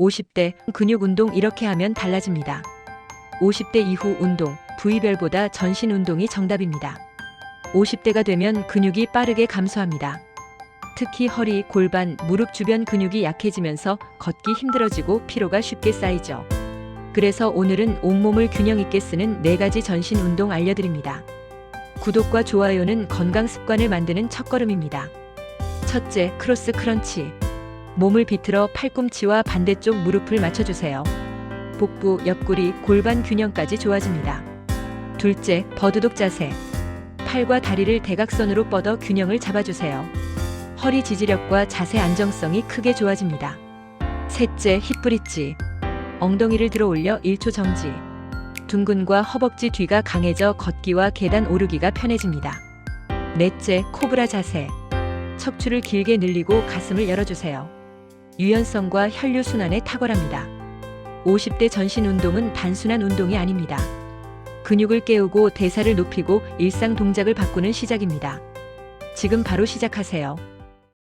50대 근육 운동 이렇게 하면 달라집니다. 50대 이후 운동, 부위별보다 전신 운동이 정답입니다. 50대가 되면 근육이 빠르게 감소합니다. 특히 허리, 골반, 무릎 주변 근육이 약해지면서 걷기 힘들어지고 피로가 쉽게 쌓이죠. 그래서 오늘은 온몸을 균형 있게 쓰는 네 가지 전신 운동 알려드립니다. 구독과 좋아요는 건강 습관을 만드는 첫걸음입니다. 첫째, 크로스 크런치. 몸을 비틀어 팔꿈치와 반대쪽 무릎을 맞춰주세요. 복부, 옆구리, 골반 균형까지 좋아집니다. 둘째, 버드독 자세. 팔과 다리를 대각선으로 뻗어 균형을 잡아주세요. 허리 지지력과 자세 안정성이 크게 좋아집니다. 셋째, 힙 브릿지. 엉덩이를 들어 올려 1초 정지. 둥근과 허벅지 뒤가 강해져 걷기와 계단 오르기가 편해집니다. 넷째, 코브라 자세. 척추를 길게 늘리고 가슴을 열어주세요. 유연성과 혈류 순환에 탁월합니다. 50대 전신 운동은 단순한 운동이 아닙니다. 근육을 깨우고 대사를 높이고 일상 동작을 바꾸는 시작입니다. 지금 바로 시작하세요.